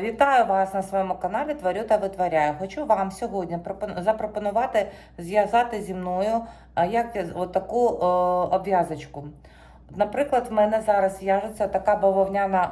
Вітаю вас на своєму каналі Творю та витворяю. Хочу вам сьогодні запропонувати зв'язати зі мною як таку обв'язочку. Наприклад, в мене зараз в'яжеться така бавовняна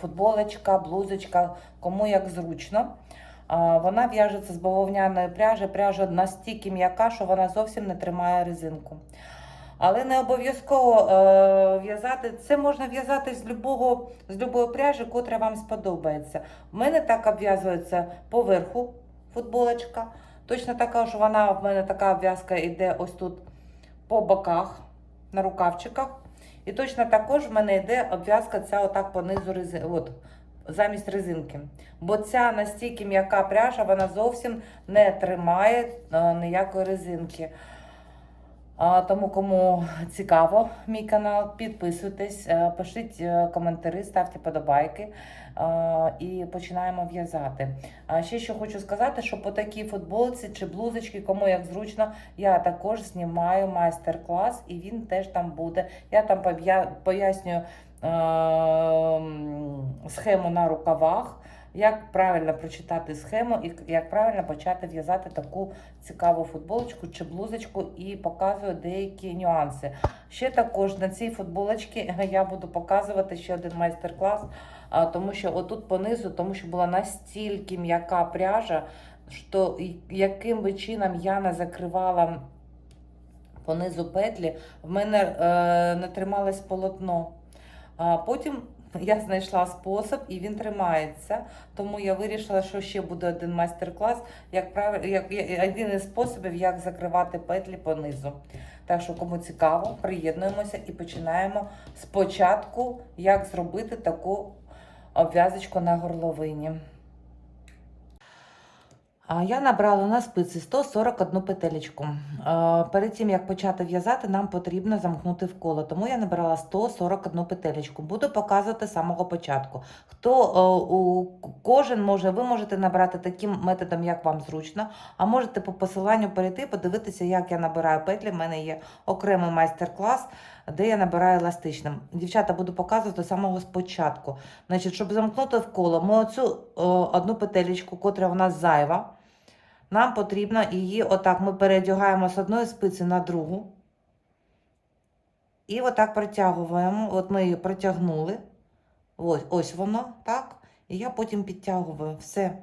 футболочка, блузочка, кому як зручно. Вона в'яжеться з бавовняної пряжі. Пряжа настільки м'яка, що вона зовсім не тримає резинку. Але не обов'язково е, в'язати. Це можна в'язати з любого з любої пряжі, котра вам сподобається. У мене так обв'язується поверху футболочка. Точно така ж вона в мене така обв'язка йде ось тут по боках, на рукавчиках. І точно також в мене йде обв'язка ця отак по низу рези... от, замість резинки. Бо ця настільки м'яка пряжа, вона зовсім не тримає е, ніякої резинки. Тому, кому цікаво мій канал, підписуйтесь, е, пишіть е, коментарі, ставте подобайки е, і починаємо в'язати. А ще що хочу сказати, що по такій футболці чи блузочці, кому як зручно, я також знімаю майстер-клас, і він теж там буде. Я там пояснюю схему на рукавах. Як правильно прочитати схему і як правильно почати в'язати таку цікаву футболочку чи блузочку і показую деякі нюанси. Ще також на цій футболочці я буду показувати ще один майстер-клас, тому що отут понизу, тому що була настільки м'яка пряжа, що яким би чином я не закривала понизу петлі, в мене е, не трималось полотно. А потім я знайшла спосіб і він тримається. Тому я вирішила, що ще буде один майстер-клас, як прав... як... один із способів, як закривати петлі понизу. Так що, кому цікаво, приєднуємося і починаємо спочатку, як зробити таку обв'язочку на горловині. Я набрала на спиці 141 петелечку. Е, Перед тим як почати в'язати, нам потрібно замкнути в коло. Тому я набрала 141 петелечку. Буду показувати з самого початку. Хто е, у кожен може, ви можете набрати таким методом, як вам зручно, а можете по посиланню перейти, подивитися, як я набираю петлі. У мене є окремий майстер-клас, де я набираю еластичним. Дівчата, буду показувати з самого спочатку. Значить, щоб замкнути в коло, ми оцю е, одну петелечку, котра в нас зайва. Нам потрібно її отак ми передягаємо з одної спиці на другу. І отак протягуємо. От ми її протягнули. Ось, ось воно, так. І я потім підтягую. Все.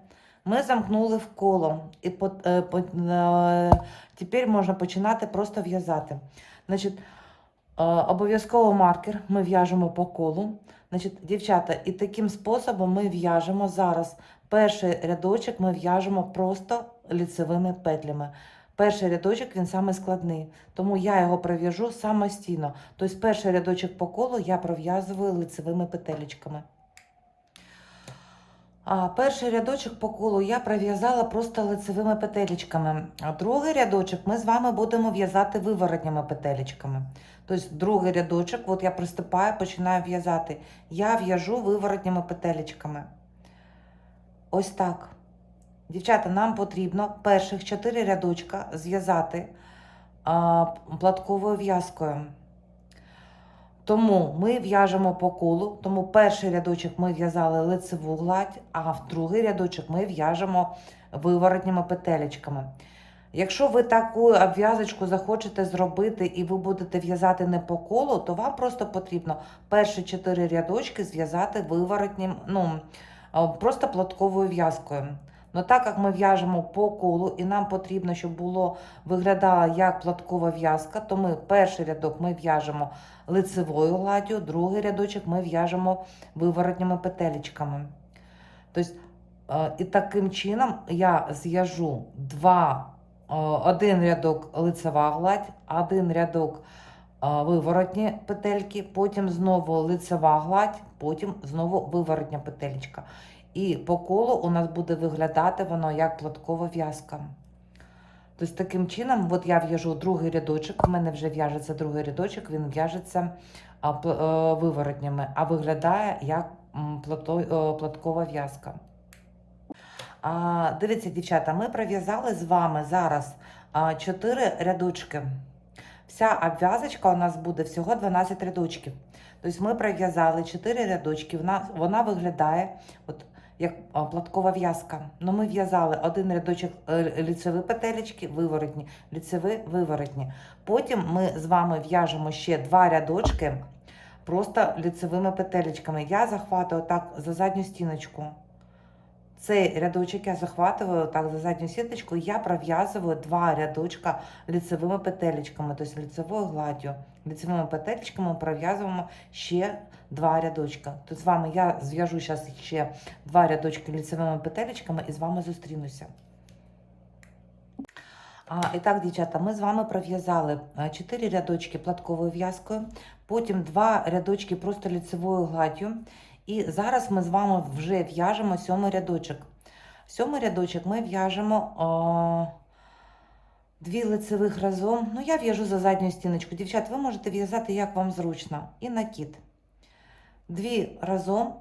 Ми замкнули в коло. І по, е, по, е, тепер можна починати просто в'язати. Значить, е, обов'язково маркер ми в'яжемо по колу. Значить, дівчата, і таким способом ми в'яжемо зараз. Перший рядочок ми в'яжемо просто ліцевими петлями. Перший рядочок він саме складний, тому я його пров'яжу самостійно. Тобто перший рядочок по колу я пров'язую лицевими петелечками. А перший рядочок по колу я пров'язала просто лицевими петелечками. А другий рядочок ми з вами будемо в'язати виворотніми петелечками. Тобто другий рядочок, от я приступаю, починаю в'язати. Я в'яжу виворотніми петелечками. Ось так. Дівчата, нам потрібно перших чотири рядочка зв'язати платковою в'язкою. Тому ми в'яжемо по колу, тому перший рядочок ми в'язали лицеву гладь, а в другий рядочок ми в'яжемо виворотніми петелечками. Якщо ви таку обв'язочку захочете зробити і ви будете в'язати не по колу, то вам просто потрібно перші чотири рядочки зв'язати виворотнім, ну, просто платковою в'язкою. Ну так як ми в'яжемо по колу, і нам потрібно, щоб було виглядало як платкова в'язка, то ми перший рядок ми в'яжемо лицевою гладдю, другий рядочок ми в'яжемо виворотніми петелечками. Тобто, е, і таким чином я зв'яжу два, е, один рядок лицева гладь, один рядок е, виворотні петельки, потім знову лицева гладь, потім знову виворотня петелька. І по колу у нас буде виглядати воно як платкова в'язка. Тобто таким чином, от я в'яжу другий рядочок, у мене вже в'яжеться другий рядочок, він в'яжеться е, виворотнями, а виглядає як е, платкова в'язка. Дивіться, дівчата, ми пров'язали з вами зараз а, 4 рядочки. Вся обв'язочка у нас буде всього 12 рядочків. Тобто ми пров'язали 4 рядочки, вона, вона виглядає, от як платкова в'язка. Ну, ми в'язали один рядочок е, ліцеві петелечки, виворотні, ліцеві, виворотні. Потім ми з вами в'яжемо ще два рядочки просто ліцевими петелечками. Я захватую так за задню стіночку. Цей рядочок я захватую так за задню сіточку, я пров'язую два рядочка ліцевими петелечками, тобто ліцевою гладдю. Ліцевими петелечками пров'язуємо ще два рядочка. Тут з вами я зв'яжу зараз ще два рядочки ліцевими петелечками і з вами зустрінуся. А, і так, дівчата, ми з вами пров'язали 4 рядочки платковою в'язкою, потім два рядочки просто ліцевою гладдю. І зараз ми з вами вже в'яжемо сьомий рядочок. Сьомий рядочок ми в'яжемо о, дві лицевих разом. Ну, я в'яжу за задню стіночку. Дівчат, ви можете в'язати як вам зручно. І накид. Дві разом.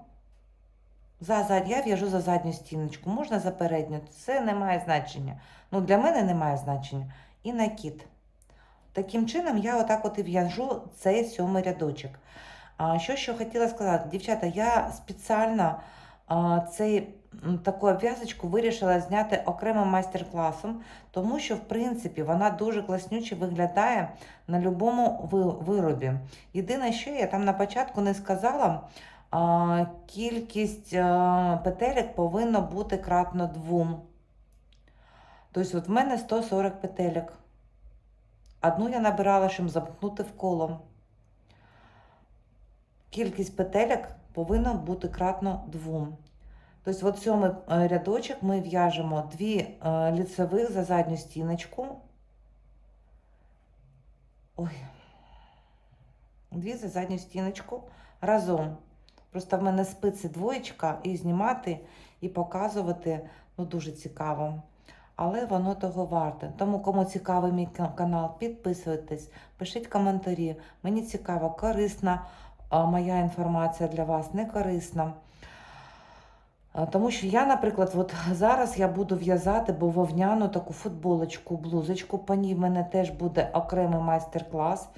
За, зад- я в'яжу за задню стіночку, можна за передню. Це не має значення. Ну, для мене не має значення. І накид. Таким чином, я отак от і в'яжу цей сьомий рядочок. А що ще хотіла сказати, дівчата, я спеціально а, цей, таку обв'язочку вирішила зняти окремим майстер-класом, тому що, в принципі, вона дуже класнюче виглядає на будь-якому виробі. Єдине, що я там на початку не сказала, кількість а, петелек повинна бути кратно двом. Тобто, от в мене 140 петелек. Одну я набирала, щоб замкнути в коло. Кількість петелек повинна бути кратно двом. Тобто, от сьомий е, рядочок ми в'яжемо дві е, ліцевих за задню стіночку. Ой. Дві за задню стіночку разом. Просто в мене спиці двоєчка, і знімати, і показувати ну, дуже цікаво. Але воно того варте. Тому, кому цікавий мій канал, підписуйтесь, пишіть коментарі. Мені цікаво, корисна моя інформація для вас, не корисна. Тому що я, наприклад, от зараз я буду в'язати бавовняну таку футболочку, блузочку. По ній в мене теж буде окремий майстер-клас.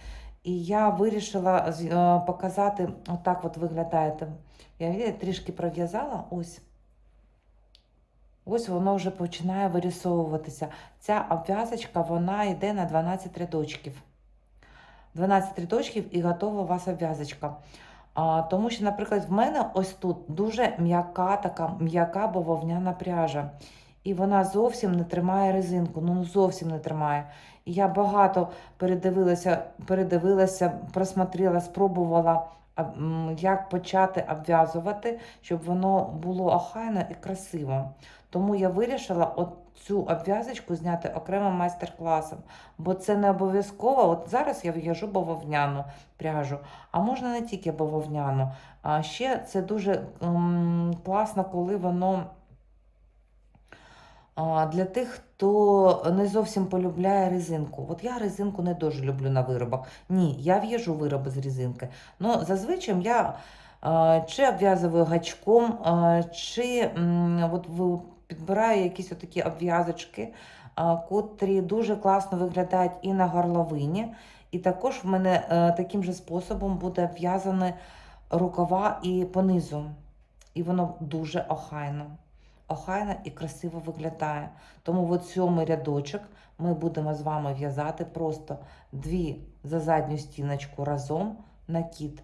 І я вирішила е, показати, отак от виглядає. Я трішки пров'язала. Ось. Ось воно вже починає вирісовуватися. Ця обв'язочка вона йде на 12 рядочків. 12 рядочків і готова у вас обв'язочка. Тому що, наприклад, в мене ось тут дуже м'яка така м'яка бавовняна пряжа. І вона зовсім не тримає резинку. Ну зовсім не тримає. І я багато передивилася, передивилася, просмотрела, спробувала, як почати обв'язувати, щоб воно було охайно і красиво. Тому я вирішила цю обв'язочку зняти окремим майстер-класом, бо це не обов'язково. От зараз я в'яжу бавовняну пряжу, а можна не тільки бавовняну. А ще це дуже ем, класно, коли воно. Для тих, хто не зовсім полюбляє резинку. От я резинку не дуже люблю на виробах. Ні, я в'яжу вироби з резинки. Ну, зазвичай я чи обв'язую гачком, чи от підбираю якісь отакі обв'язочки, котрі дуже класно виглядають і на горловині. І також в мене е, таким же способом буде в'язане рукава і понизу. І воно дуже охайно охайно і красиво виглядає. Тому от сьомий рядочок ми будемо з вами в'язати просто дві за задню стіночку разом накид.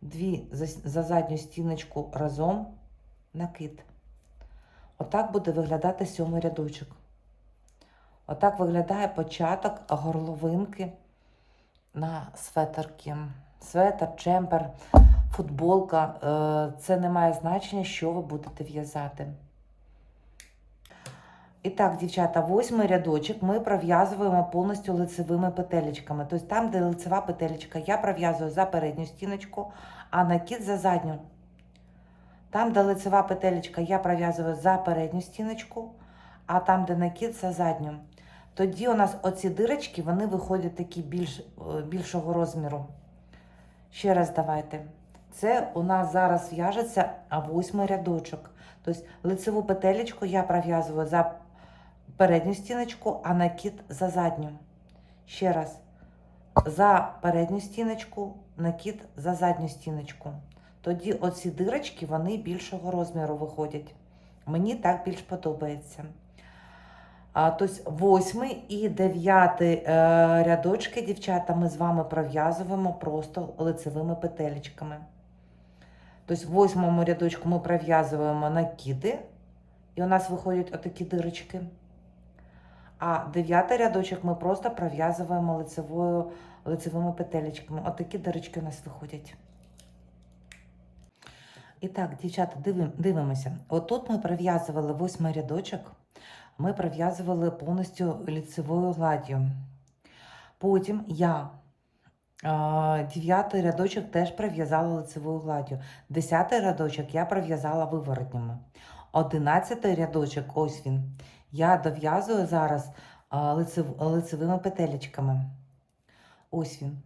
Дві за задню стіночку разом накид. Отак буде виглядати сьомий рядочок. Отак виглядає початок горловинки на светерки. Светер, чемпер, футболка. Е, Це не має значення, що ви будете в'язати. І так, дівчата, восьмий рядочок ми пров'язуємо повністю лицевими петелечками. Тобто там, де лицева петелечка, я пров'язую за передню стіночку, а накид за задню. Там, де лицева петелечка, я пров'язую за передню стіночку, а там, де накид, за задню. Тоді у нас оці дирочки вони виходять такі більш, е, більшого розміру. Ще раз давайте. Це у нас зараз в'яжеться восьмий рядочок. Тобто лицеву петелечку я пров'язую за передню стіночку, а накид за задню. Ще раз. За передню стіночку, накид за задню стіночку. Тоді оці дирочки вони більшого розміру виходять. Мені так більш подобається. А, тобто восьмий і дев'ятий е, рядочки, дівчата, ми з вами пров'язуємо просто лицевими петелечками. Тобто в восьмому рядочку ми пров'язуємо накиди, і у нас виходять отакі дирочки. А дев'ятий рядочок ми просто пров'язуємо лицевими петелечками. Отакі дирочки у нас виходять. І так, дівчата, дивим, дивимося. Отут ми пров'язували восьмий рядочок, ми пров'язували повністю лицевою гладдю. Потім я дев'ятий рядочок теж пров'язала лицевою гладдю. Десятий рядочок я пров'язала виворотнями. Одинадцятий рядочок, ось він. Я дов'язую зараз лицевими петелечками. Ось він.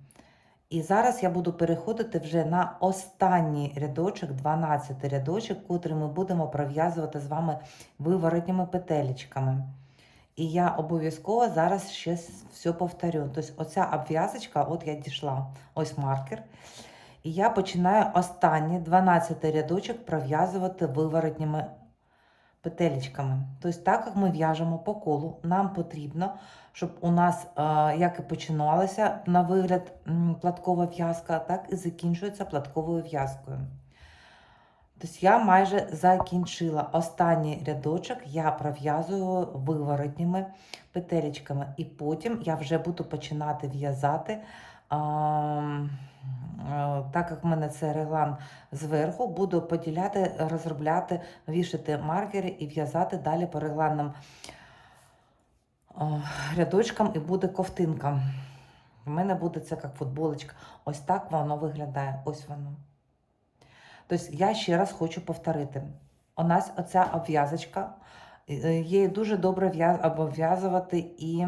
І зараз я буду переходити вже на останній рядочок, 12 рядочок, котрий ми будемо пров'язувати з вами виворотніми петелечками. І я обов'язково зараз ще все повторю. Тобто, оця обв'язочка, от я дійшла, ось маркер. І я починаю останній 12 рядочок пров'язувати виворотніми петелечками. Тобто, так як ми в'яжемо по колу, нам потрібно, щоб у нас, е, як і починалася на вигляд платкова в'язка, так і закінчується платковою в'язкою. Тобто я майже закінчила останній рядочок, я пров'язую виворотніми петелечками, і потім я вже буду починати в'язати. Е, Так як в мене це реглан зверху, буду поділяти, розробляти, вішати маркери і в'язати далі по регланним е, рядочкам і буде ковтинка. У мене буде це як футболочка. Ось так воно виглядає. Ось воно. Тобто я ще раз хочу повторити. У нас оця обв'язочка. е, Її дуже добре в'яз- обв'язувати і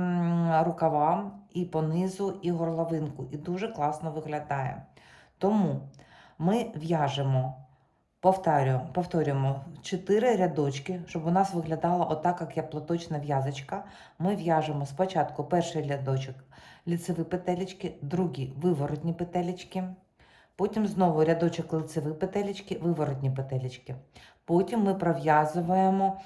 рукава, і по низу, і горловинку. І дуже класно виглядає. Тому ми в'яжемо, повторюємо, повторюємо 4 рядочки, щоб у нас виглядало отак, як я платочна в'язочка. Ми в'яжемо спочатку перший рядочок ліцеві петелечки, другий виворотні петелечки. Потім знову рядочок лицеві петелечки, виворотні петелечки. Потім ми пров'язуємо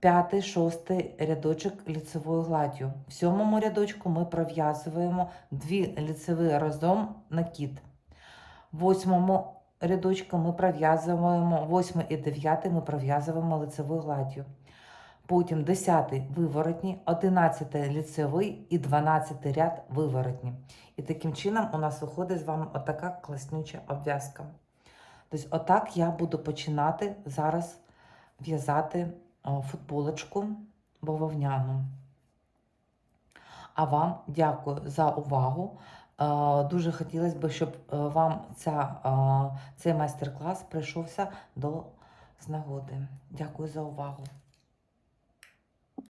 п'ятий, шостий рядочок ліцевою гладдю. В сьомому рядочку ми пров'язуємо дві ліцеві разом накид. Восьмому рядочку ми пров'язуємо восьмий і дев'ятий ми пров'язуємо лицевою гладдю. Потім 10 виворотні, 11 ліцевий і 12 ряд виворотні. І таким чином у нас виходить з вами отака класнюча обв'язка. Тобто, отак я буду починати зараз в'язати футболочку бавовняну. А вам дякую за увагу. Е, Дуже хотілося б, щоб е, вам ця, е, цей майстер-клас прийшовся до з нагоди. Дякую за увагу.